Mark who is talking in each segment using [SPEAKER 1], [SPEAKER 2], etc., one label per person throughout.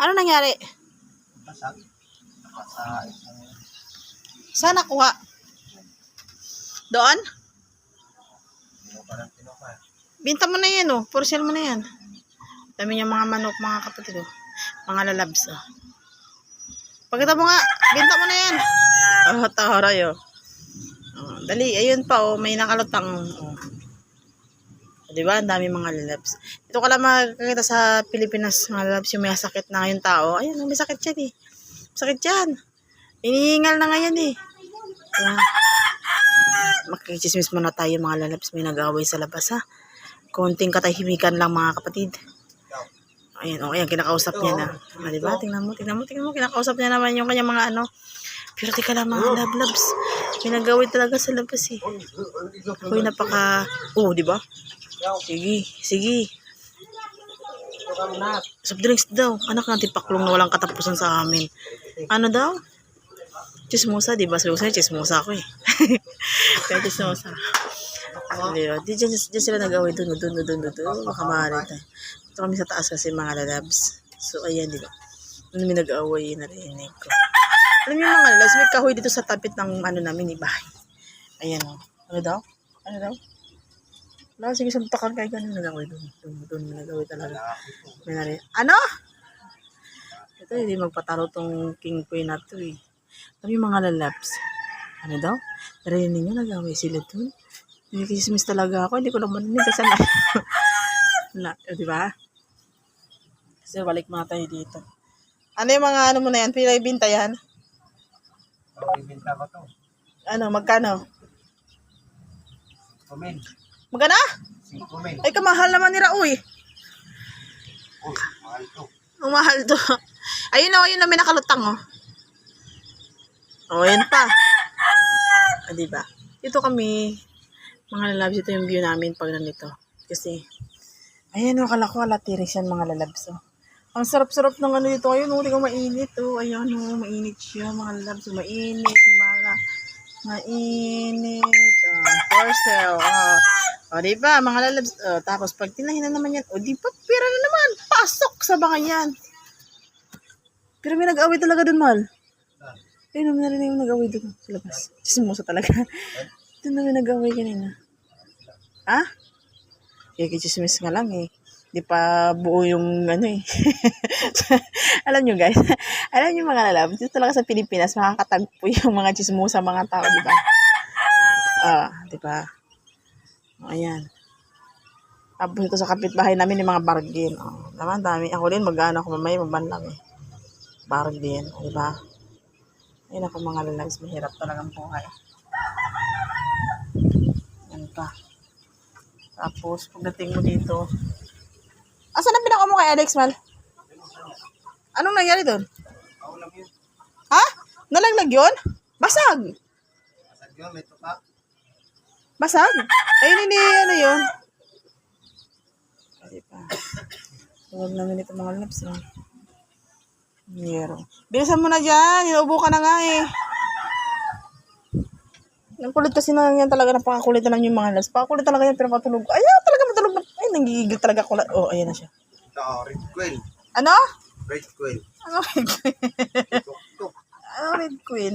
[SPEAKER 1] Ano nangyari?
[SPEAKER 2] Pasag. Sa isang
[SPEAKER 1] Saan nakuha? Doon? Binta mo na yan oh. For mo na yan. Dami niya mga manok, mga kapatid oh. Mga lalabs oh. Pagkita mo nga, binta mo na yan. Oh, taharay oh. oh. Dali, ayun pa oh. May nakalutang oh. O, Diba? Ang dami mga lalabs. Ito ka lang makakita sa Pilipinas, mga lalabs yung may sakit na ngayon tao. Ayun, may sakit yan eh. Sakit yan. Inihingal na ngayon eh. Diba? Makikismis muna tayo mga lalabs. May nag-away sa labas ha. Konting katahimikan lang mga kapatid. Ayan, o, ayan, kinakausap niya na. Ah, diba? Tingnan mo, tingnan mo, tingnan mo. Kinakausap niya naman yung kanyang mga ano. Pero tika lang mga love loves. May nag-away talaga sa labas eh. Uy, napaka... Oh, di ba? Sige, sige. Soft drinks daw. Anak ng tipaklong na walang katapusan sa amin. Ano daw? Chismosa, di ba? Susan, chismosa ako eh. Kaya chismosa. Hindi ba? Di dyan, dyan sila nag-away doon, doon, doon, doon, doon. Baka maaari tayo. Ito kami sa taas kasi mga lalabs. So, ayan, di ba? Ano may nag-away, narinig ko. Alam niyo mga lalabs, may kahoy dito sa tapit ng ano namin, ibahay. Ayan o. Ano daw? Ano daw? Wala, sige, suntakan kayo ganun nag-away doon. Doon, doon, nag-away talaga. May nari- Ano? Ito, hindi magpatalo tong king queen na to eh. Kami mga lalabs. Ano daw? Narinig niyo, nag-away sila doon. Nakikismis talaga ako. Hindi ko naman narinig kasi na. Wala, o, di ba? Kasi balik muna tayo dito. Ano yung mga ano mo na yan? Pinabinta yan?
[SPEAKER 2] Ang ibinta ko to.
[SPEAKER 1] Ano, magkano?
[SPEAKER 2] Kumin.
[SPEAKER 1] Magkano?
[SPEAKER 2] Men.
[SPEAKER 1] Ay, kamahal naman ni Raoy.
[SPEAKER 2] Oh, mahal to.
[SPEAKER 1] Ang mahal to. Ayun o, ayun na may nakalutang oh. Oh, ayun pa. Ah, diba? Ito kami, mga lalabs, ito yung view namin pag nandito. Kasi, ayan o, kala ko alatiris yan mga lalabs oh. Ang sarap-sarap ng ano dito. Ayun, hindi ko mainit oh. Ayan oh, mainit siya mga lalabs. oh. Mainit, himala. Mainit. Oh, for sale. Oh. O, di ba, mga lalabs. O, tapos, pag tinahin na naman yan, o, di ba, pera na naman. Pasok sa bangan yan. Pero may nag-away talaga dun, mahal. Ayun, may narinig yung nag-away dun sa labas. Sismusa talaga. Doon na may nag-away kanina. Ha? Kaya kichismis nga lang eh. Di pa buo yung ano eh. alam nyo guys, alam nyo mga lalabs, dito talaga sa Pilipinas, makakatagpo yung mga chismosa mga tao, di ba? Ah, di ba? Ayan. Tapos ito sa kapitbahay namin yung mga bargain. Oh, naman dami. Ako din mag-ano ako mamaya magbanlang eh. Bargain, di ba? Ayun ako mga lalabs, mahirap talagang buhay. Yan pa. Tapos pagdating mo dito, Asan ang pinaka mo kay Alex Mal? Anong nangyari doon? Ha? Nalaglag yun? Basag!
[SPEAKER 2] Pasag yun, may tuka.
[SPEAKER 1] Basag? Ayun, hindi, ano yun? Kasi pa. Huwag namin ito mga laps, no? Yero. Bilisan mo na dyan. Inuubo ka na nga eh. Ang kulit kasi na yan talaga ng pakakulit na lang yung mga laps. Pakakulit talaga yan pero matulog. Ay, ah, talaga ako. Oh, ayan na siya.
[SPEAKER 2] Ito, red queen.
[SPEAKER 1] Ano?
[SPEAKER 2] Red queen.
[SPEAKER 1] Ano red queen? Ano red queen?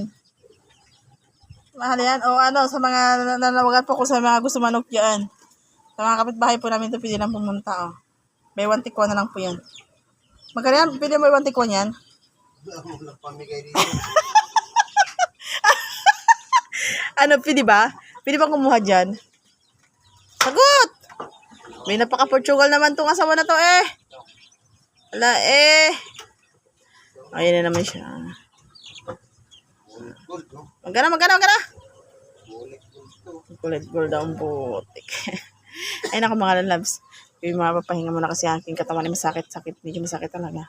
[SPEAKER 1] Mahal yan. O ano, sa mga nanawagan po ko sa mga gusto manok dyan. Sa mga kapitbahay po namin ito, pwede lang pumunta. Oh. May one tikwa na lang po yan. Magkano yan? Pwede mo one tikwa yan?
[SPEAKER 2] Ako lang pamigay dito.
[SPEAKER 1] Ano, pwede ba? Pwede ba kumuha dyan? Sagot! May napaka-Portugal naman tong asawa na to eh. Wala eh. Ayan na naman siya.
[SPEAKER 2] Bulik gold to.
[SPEAKER 1] Kulit gold ang putik. Ay, naku mga lalabs. Yung mga papahinga muna kasi aking katawan ay masakit-sakit. Medyo masakit talaga.